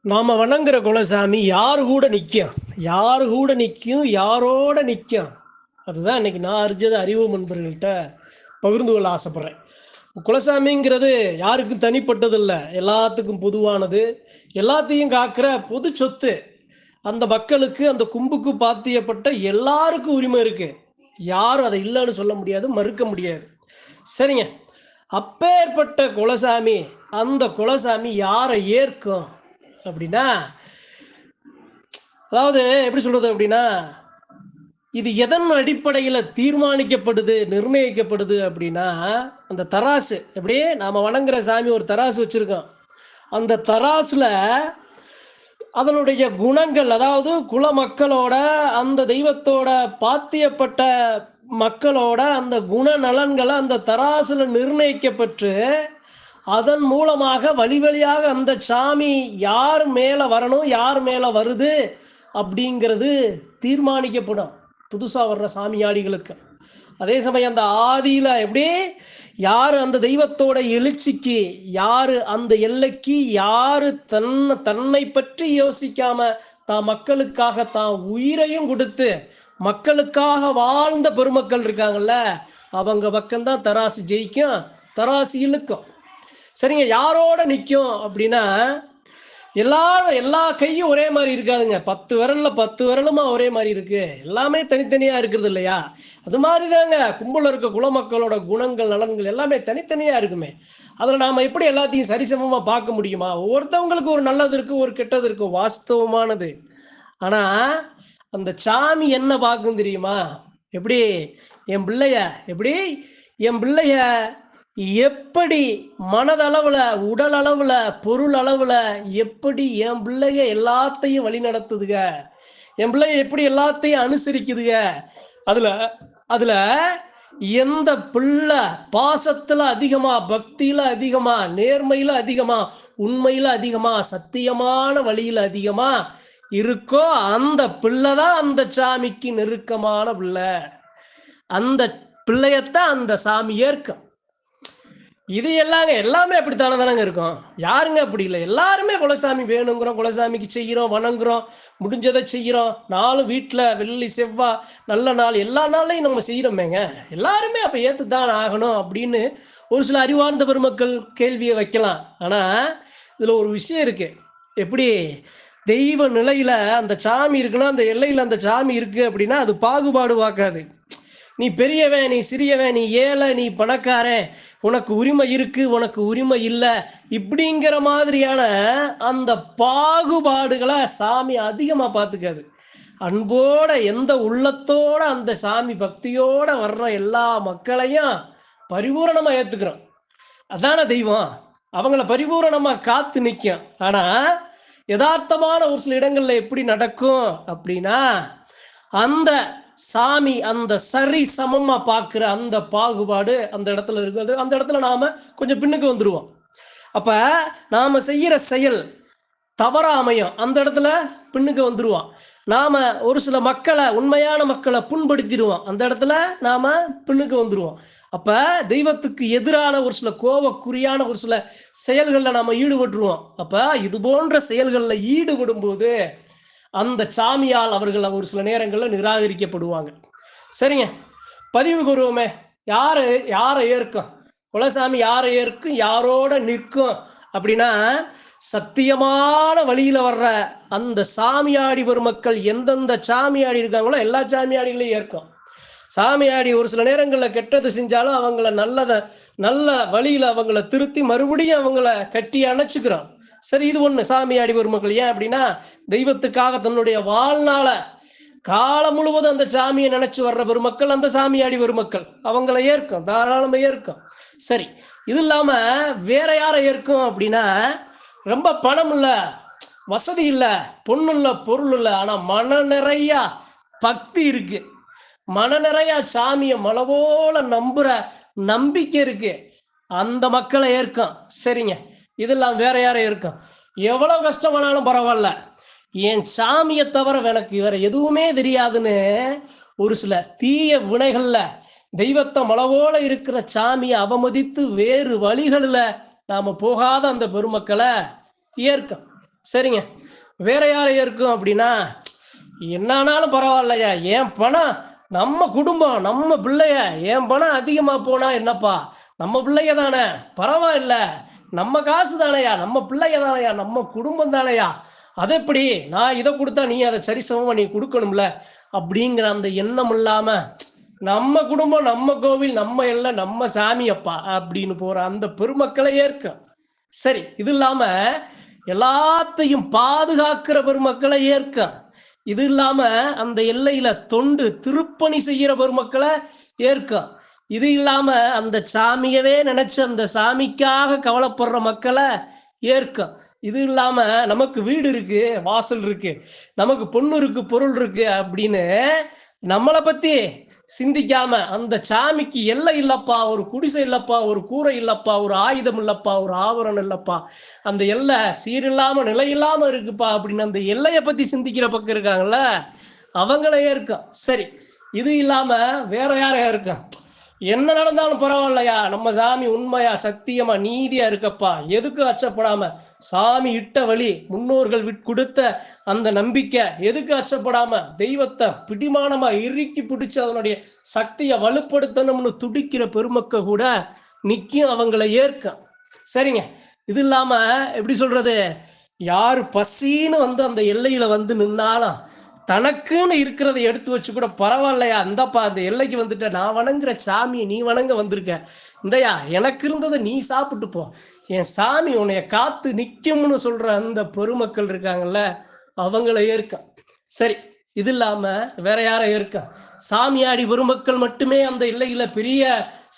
நாம் வணங்குற குலசாமி யார் கூட நிற்கும் யார் கூட நிற்கும் யாரோட நிற்கும் அதுதான் இன்னைக்கு நான் அறிஞ்சது அறிவு நண்பர்கள்ட்ட பகிர்ந்து கொள்ள ஆசைப்பட்றேன். குலசாமிங்கிறது யாருக்கும் தனிப்பட்டது இல்லை எல்லாத்துக்கும் பொதுவானது. எல்லாத்தையும் காக்கிற பொது சொத்து. அந்த மக்களுக்கு அந்த கும்புக்கு பாத்தியப்பட்ட எல்லாருக்கும் உரிமை இருக்குது யாரும் அதை இல்லைன்னு சொல்ல முடியாது மறுக்க முடியாது. சரிங்க. அப்பேற்பட்ட குலசாமி அந்த குலசாமி யாரை ஏற்கும்? அப்படின்னா அதாவது எப்படி சொல்றது அப்படின்னா இது எதன் அடிப்படையில் தீர்மானிக்கப்படுது நிர்ணயிக்கப்படுது அப்படின்னா அந்த தராசு எப்படியே நாம் வணங்குற சாமி ஒரு தராசு வச்சுருக்கோம் அந்த தராசில் அதனுடைய குணங்கள் அதாவது குல மக்களோட அந்த தெய்வத்தோட பாத்தியப்பட்ட மக்களோட அந்த குண நலன்களை அந்த தராசில் நிர்ணயிக்கப்பட்டு அதன் மூலமாக வழி வழியாக அந்த சாமி யார் மேலே வரணும் யார் மேலே வருது அப்படிங்கிறது தீர்மானிக்கப்படும். புதுசாக வர்ற சாமியாடிகளுக்கு. அதே சமயம் அந்த ஆதியில் எப்படி? யார் அந்த தெய்வத்தோட எழுச்சிக்கு யார் அந்த எல்லைக்கு யார் தன்னை தன்னை பற்றி யோசிக்காம தான் மக்களுக்காக தான் உயிரையும் கொடுத்து மக்களுக்காக வாழ்ந்த பெருமக்கள் இருக்காங்கல்ல அவங்க பக்கம்தான் தராசு ஜெயிக்கும் தராசு இழுக்கும். சரிங்க யாரோட நிற்கும் அப்படின்னா எல்லாரும் எல்லா கையும் ஒரே மாதிரி இருக்காதுங்க. பத்து விரல்ல பத்து விரலுமா ஒரே மாதிரி இருக்கு. எல்லாமே தனித்தனியா இருக்கிறது இல்லையா? அது மாதிரி தாங்க கும்பல இருக்க குலமக்களோட குணங்கள் நலன்கள் எல்லாமே தனித்தனியா இருக்குமே. அதில் நாம எப்படி எல்லாத்தையும் சரிசமமா பார்க்க முடியுமா? ஒவ்வொருத்தவங்களுக்கு ஒரு நல்லது இருக்கு ஒரு கெட்டது இருக்கு வாஸ்தவமானது. ஆனா அந்த சாமி என்ன பார்க்கும் தெரியுமா? எப்படி? என் பிள்ளைய எப்படி? என் பிள்ளைய எப்படி மனதளவில் உடல் அளவுல பொருள் அளவுல எப்படி என் பிள்ளைய எல்லாத்தையும் வழி நடத்துதுக? என் பிள்ளைய எப்படி எல்லாத்தையும் அனுசரிக்குதுக? அதில் அதில் எந்த பிள்ளை பாசத்தில் அதிகமாக பக்தியில் அதிகமாக நேர்மையில் அதிகமாக உண்மையில் அதிகமாக சத்தியமான வழியில் அதிகமாக இருக்கோ அந்த பிள்ளை தான் அந்த சாமிக்கு நெருக்கமான பிள்ளை. அந்த பிள்ளையத்தான் அந்த சாமி ஏற்கும். இது எல்லாங்க எல்லாமே அப்படித்தானே தானங்க இருக்கும். யாருங்க அப்படி இல்லை? எல்லாருமே குலசாமி வேணுங்கிறோம் குலசாமிக்கு செய்கிறோம் வணங்குறோம் முடிஞ்சதை செய்கிறோம். நாளும் வீட்டில் வெள்ளி செவ்வாய் நல்ல நாள் எல்லா நாளையும் நம்ம செய்கிறோமேங்க. எல்லாருமே அப்போ ஏற்று தான் ஆகணும் அப்படின்னு ஒரு சில அறிவார்ந்த பெருமக்கள் கேள்வியை வைக்கலாம். ஆனால் இதில் ஒரு விஷயம் இருக்குது எப்படி? தெய்வ நிலையில் அந்த சாமி இருக்குன்னா அந்த எல்லையில் அந்த சாமி இருக்குது அப்படின்னா அது பாகுபாடு வாக்காது. நீ பெரியவன் நீ சிறியவன் நீ ஏழை நீ பணக்காரன் உனக்கு உரிமை இருக்கு உனக்கு உரிமை இல்லை இப்படிங்கிற மாதிரியான அந்த பாகுபாடுகளை சாமி அதிகமாக பார்த்துக்காது அன்போட எந்த உள்ளத்தோட அந்த சாமி பக்தியோட வர்ற எல்லா மக்களையும் பரிபூரணமாக ஏற்றுக்கிறோம் அதான தெய்வம். அவங்கள பரிபூரணமாக காத்து நிற்கும் ஆனால் யதார்த்தமான ஒரு சில இடங்களில் எப்படி நடக்கும் அப்படின்னா அந்த சாமி அந்த சரி சமமா பார்க்குற அந்த பாகுபாடு அந்த இடத்துல இருக்குது அந்த இடத்துல நாம கொஞ்சம் பின்னுக்கு வந்துடுவோம் அப்ப நாம செய்யற செயல் தவறா அமையும். அந்த இடத்துல பின்னுக்கு வந்துடுவோம் நாம ஒரு சில மக்களை உண்மையான மக்களை புண்படுத்திடுவோம். அந்த இடத்துல நாம பின்னுக்கு வந்துடுவோம் அப்ப தெய்வத்துக்கு எதிரான ஒரு சில கோபக்குறியான ஒரு சில செயல்களில் நாம ஈடுபட்டுருவோம். அப்ப இது போன்ற செயல்களில் ஈடுபடும் போது அந்த சாமியால் அவர்கள் ஒரு சில நேரங்களில் நிராகரிக்கப்படுவாங்க. சரிங்க. பதிவு கூறுவோமே. யாரை யாரை ஏற்கும்? குலசாமி யாரை ஏற்கும்? யாரோட நிற்கும்? அப்படின்னா சத்தியமான வழியில் வர்ற அந்த சாமியாடி பெருமக்கள் எந்தெந்த சாமியாடி இருக்காங்களோ எல்லா சாமியாடிகளையும் ஏற்கும். சாமியாடி ஒரு சில நேரங்களில் கெட்டது செஞ்சாலும் அவங்கள நல்லதை நல்ல வழியில் அவங்கள திருத்தி மறுபடியும் அவங்கள கட்டி அணைச்சிக்கிறோம் சரி இது ஒண்ணு. சாமியாடி பெருமக்கள் ஏன் அப்படின்னா தெய்வத்துக்காக தன்னுடைய வாழ்நாள காலம் முழுவதும் அந்த சாமியை நினைச்சு வர்ற பெருமக்கள் அந்த சாமியாடி பெருமக்கள் அவங்கள ஏற்கும் தாராளமா ஏற்கும். சரி இது இல்லாம வேற யாரை ஏற்கும் அப்படின்னா ரொம்ப பணம் இல்லை வசதி இல்லை பொண்ணு இல்லை பொருள் இல்லை ஆனால் மன நிறைய பக்தி இருக்கு. மன நிறைய சாமியை மலவோல நம்புற நம்பிக்கை இருக்கு. அந்த மக்களை ஏற்கும். சரிங்க. இதெல்லாம் வேற யாரும் இருக்கும் எவ்வளவு கஷ்டமானாலும் பரவாயில்ல. என் சாமியை தவிர எனக்கு வேற எதுவுமே தெரியாதுன்னு ஒரு சில தீய வினைகள்ல தெய்வத்தை மலவோல இருக்கிற சாமியை அவமதித்து வேறு வழிகளில் நாம போகாத அந்த பெருமக்களை ஏற்கும் சரிங்க. வேற யாரை ஏற்கும் அப்படின்னா என்னானாலும் பரவாயில்லையா? என் பணம் நம்ம குடும்பம் நம்ம பிள்ளைய என் பணம் அதிகமாக போனா என்னப்பா? நம்ம பிள்ளைய தானே பரவாயில்ல. நம்ம காசு தானையா நம்ம பிள்ளைய தானையா நம்ம குடும்பம் தானையா அது எப்படி நான் இதை கொடுத்தா நீ அதை சரிசமமா நீ கொடுக்கணும்ல? அப்படிங்கிற அந்த எண்ணம் இல்லாம நம்ம குடும்பம் நம்ம கோவில் நம்ம எல்லாம் நம்ம சாமி அப்பா அப்படின்னு போற அந்த பெருமக்களை ஏற்கும் சரி இது இல்லாம எல்லாத்தையும் பாதுகாக்கிற பெருமக்களை ஏற்கும் இது இல்லாம அந்த எல்லையில தொண்டு திருப்பணி செய்யற பெருமக்களை ஏற்கும் இது இல்லாம அந்த சாமியவே நினைச்சு அந்த சாமிக்காக கவலைப்படுற மக்களை ஏற்கும் இது இல்லாம நமக்கு வீடு இருக்கு வாசல் இருக்கு நமக்கு பொண்ணு இருக்கு பொருள் இருக்கு அப்படின்னு நம்மளை பத்தி சிந்திக்காம அந்த சாமிக்கு எல்லை இல்லப்பா ஒரு குடிசை இல்லப்பா ஒரு கூரை இல்லப்பா ஒரு ஆயுதம் இல்லப்பா ஒரு ஆவரணம் இல்லப்பா அந்த எல்லை சீரில்லாம நிலை இல்லாம இருக்குப்பா அப்படின்னு அந்த எல்லையை பத்தி சிந்திக்கிற பக்கம் இருக்காங்கல்ல அவங்களே இருக்கும் சரி இது இல்லாம வேற யாரையா இருக்கான் என்ன நடந்தாலும் பரவாயில்லையா? நம்ம சாமி உண்மையா சத்தியமா நீதியா இருக்கப்பா. எதுக்கு அச்சப்படாம? சாமி இட்ட வழி முன்னோர்கள் கொடுத்த அந்த நம்பிக்கை எதுக்கு அச்சப்படாம? தெய்வத்தை பிடிமானமா இறுக்கி பிடிச்சு அதனுடைய சக்தியை வலுப்படுத்தணும்னு துடிக்கிற பெருமக்க கூட நிற்கும் அவங்கள ஏற்கும் சரிங்க. இது இல்லாம எப்படி சொல்றது? யார் பசின்னு வந்து அந்த எல்லையில வந்து நின்னாலும் தனக்குன்னு இருக்கிறத எடுத்து வச்சு கூட பரவாயில்லையா? இந்தப்பா அந்த எல்லைக்கு வந்துட்ட நான் வணங்குற சாமியை நீ வணங்க வந்திருக்க. இந்தையா எனக்கு இருந்ததை நீ சாப்பிட்டு போ. என் சாமி உன்னைய காத்து நிற்கும்னு சொல்ற அந்த பெருமக்கள் இருக்காங்கல்ல அவங்கள ஏற்க சரி இது இல்லாம வேற யாரும் இருக்க? சாமியாடி பெருமக்கள் மட்டுமே அந்த இல்லையில பெரிய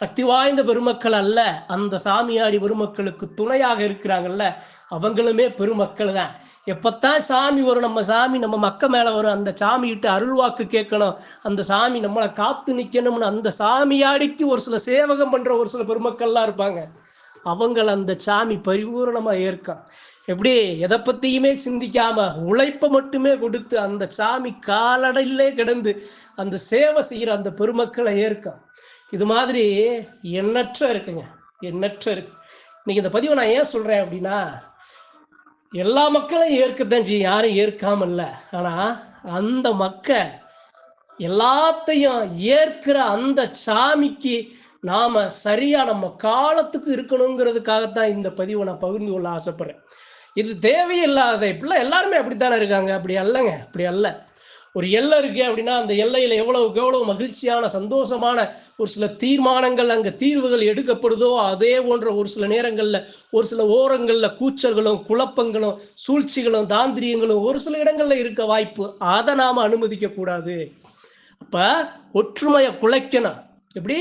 சக்தி வாய்ந்த பெருமக்கள் அல்ல. அந்த சாமியாடி பெருமக்களுக்கு துணையாக இருக்கிறாங்கல்ல. அவங்களுமே பெருமக்கள் தான். எப்பத்தான் சாமி வரும் நம்ம சாமி நம்ம மக்க மேல வரும் அந்த சாமிகிட்ட அருள்வாக்கு கேட்கணும் அந்த சாமி நம்மளை காத்து நிக்கணும்னு அந்த சாமியாடிக்கு ஒரு சில சேவகம் பண்ற ஒரு சில பெருமக்கள்லாம் இருப்பாங்க. அவங்கள அந்த சாமி பரிபூர்ணமா ஏற்கும் எப்படி எதை பத்தியுமே சிந்திக்காம உழைப்பை மட்டுமே கொடுத்து அந்த சாமி காலடையிலே கிடந்து அந்த சேவை செய்கிற அந்த பெருமக்களை ஏற்கும் இது மாதிரி எண்ணற்ற இருக்குங்க எண்ணற்ற இருக்கு. இன்னைக்கு இந்த பதிவை நான் ஏன் சொல்கிறேன் அப்படின்னா எல்லா மக்களையும் ஏற்கத்தான் செய்யும் யாரும் ஏற்காமல்ல இல்லை. அந்த மக்கள் எல்லாத்தையும் ஏற்கிற அந்த சாமிக்கு நாம் சரியாக நம்ம காலத்துக்கு இருக்கணுங்கிறதுக்காகத்தான் இந்த பதிவை நான் பகிர்ந்து கொள்ள ஆசைப்படுறேன். இது தேவையில்லாத இப்படிலாம் எல்லாருமே அப்படித்தானே இருக்காங்க? அப்படி அல்லங்க அப்படி அல்ல. ஒரு எல்லை இருக்கு அப்படின்னா அந்த எல்லையில் எவ்வளவுக்கு எவ்வளவு மகிழ்ச்சியான சந்தோஷமான ஒரு சில தீர்மானங்கள் அங்கே தீர்வுகள் எடுக்கப்படுதோ அதே போன்ற ஒரு சில நேரங்களில் ஒரு சில ஓரங்களில் கூச்சல்களும் குழப்பங்களும் சூழ்ச்சிகளும் தாந்திரியங்களும் ஒரு சில இடங்களில் இருக்க வாய்ப்பு. அதை நாம் அனுமதிக்கக்கூடாது. அப்போ ஒற்றுமையை குலைக்கணும். எப்படி?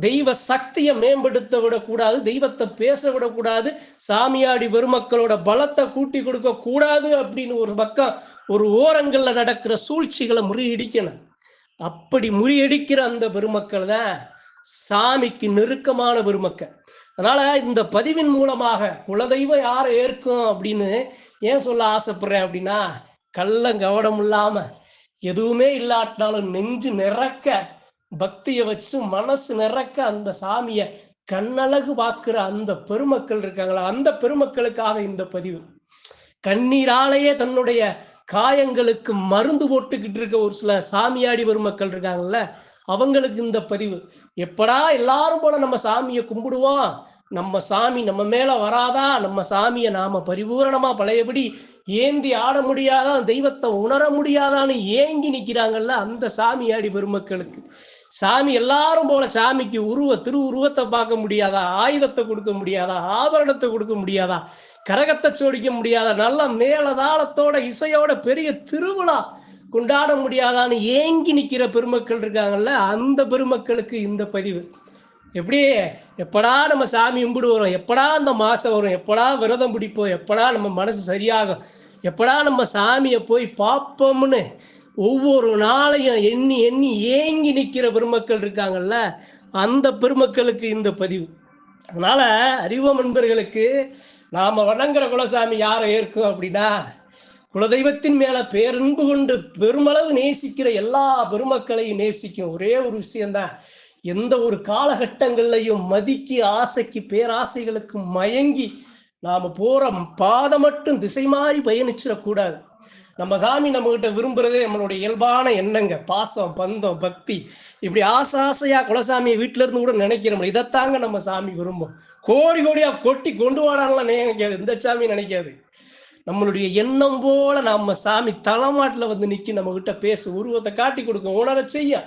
தெய்வ சக்தியை மேம்படுத்த விடக்கூடாது தெய்வத்தை பேச விடக்கூடாது சாமியாடி பெருமக்களோட பலத்தை கூட்டி கொடுக்க கூடாது அப்படின்னு ஒரு பக்கம் ஒரு ஓரங்களில் நடக்கிற சூழ்ச்சிகளை முறியடிக்கணும். அப்படி முறியடிக்கிற அந்த பெருமக்கள் தான் சாமிக்கு நெருக்கமான பெருமக்கள். அதனால இந்த பதிவின் மூலமாக குலதெய்வம் யாரை ஏற்கும் அப்படின்னு ஏன் சொல்ல ஆசைப்படுறேன் அப்படின்னா கள்ளம் கவனம் இல்லாம எதுவுமே இல்லாட்டினாலும் நெஞ்சு நிறக்க பக்தியை வச்சு மனசு நிறக்க அந்த சாமியை கண்ணழகு பார்க்கிற அந்த பெருமக்கள் இருக்காங்களா? அந்த பெருமக்களுக்காக இந்த பதிவு. கண்ணீராலேயே தன்னுடைய காயங்களுக்கு மருந்து போட்டுக்கிட்டு இருக்க ஒரு சில சாமியாடி பெருமக்கள் இருக்காங்கல்ல அவங்களுக்கு இந்த பதிவு. எப்படா எல்லாரும் போல நம்ம சாமியை கும்பிடுவோம்? நம்ம சாமி நம்ம மேல வராதா? நம்ம சாமியை நாம பரிபூரணமா பழையபடி ஏந்தி ஆட முடியாதா? தெய்வத்தை உணர முடியாதான்னு ஏங்கி நிற்கிறாங்கல்ல அந்த சாமியாடி பெருமக்களுக்கு. சாமி எல்லாரும் போல சாமிக்கு உருவ திரு உருவத்தை பார்க்க முடியாதா? ஆயுதத்தை கொடுக்க முடியாதா? ஆபரணத்தை கொடுக்க முடியாதா? கரகத்தை சோடிக்க முடியாதா? நல்ல மேலதாளத்தோட இசையோட பெரிய திருவிழா கொண்டாட முடியாதான்னு ஏங்கி நிற்கிற பெருமக்கள் இருக்காங்கல்ல அந்த பெருமக்களுக்கு இந்த பதிவு. எப்படி எப்படா நம்ம சாமி கும்பிடு வரும்? எப்படா அந்த மாதம் வரும்? எப்படா விரதம் பிடிப்போம்? எப்படா நம்ம மனசு சரியாகும்? எப்படா நம்ம சாமியை போய் பார்ப்போம்னு ஒவ்வொரு நாளையும் எண்ணி எண்ணி ஏங்கி நிற்கிற பெருமக்கள் இருக்காங்கல்ல அந்த பெருமக்களுக்கு இந்த பதிவு. அதனால அறிவம் நண்பர்களுக்கு நாம் வணங்குற குலசாமி யாரை ஏற்கும் அப்படின்னா குலதெய்வத்தின் மேலே பேரன்பு கொண்டு பெருமளவு நேசிக்கிற எல்லா பெருமக்களையும் நேசிக்கும். ஒரே ஒரு விஷயம்தான். எந்த ஒரு காலகட்டங்கள்லையும் மதிக்கு ஆசைக்கு பேராசைகளுக்கு மயங்கி நாம் போகிற பாதை மட்டும் திசை மாறி பயணிச்சிடக்கூடாது. நம்ம சாமி நம்மகிட்ட விரும்புறதே நம்மளுடைய இயல்பான எண்ணங்க பாசம் பந்தம் பக்தி. இப்படி ஆசை ஆசையாக குலசாமியை வீட்டில இருந்து கூட நினைக்கிறோம் இதைத்தாங்க நம்ம சாமி விரும்பும். கோடி கோடியாக கொட்டி கொண்டு வாடான்லாம் நினைக்காது. இந்த சாமி நினைக்காது. நம்மளுடைய எண்ணம் போல நம்ம சாமி தலைமாட்டில் வந்து நிற்கி நம்ம கிட்ட பேசு உருவத்தை காட்டி கொடுக்கும் உணர செய்ய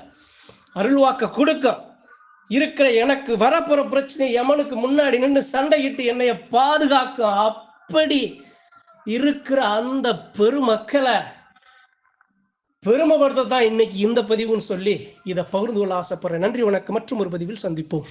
அருள்வாக்க கொடுக்கும் இருக்கிற எனக்கு வரப்போற பிரச்சனை எமனுக்கு முன்னாடி நின்று சண்டையிட்டு என்னைய பாதுகாக்கும் அப்படி இருக்கிற அந்த பெருமக்களை பெருமைப்படுத்த தான் இன்னைக்கு இந்த பதிவுன்னு சொல்லி இதை பகிர்ந்து கொள்ள ஆசைப்படுறேன். நன்றி வணக்கம். மற்றும் ஒரு பதிவில் சந்திப்போம்.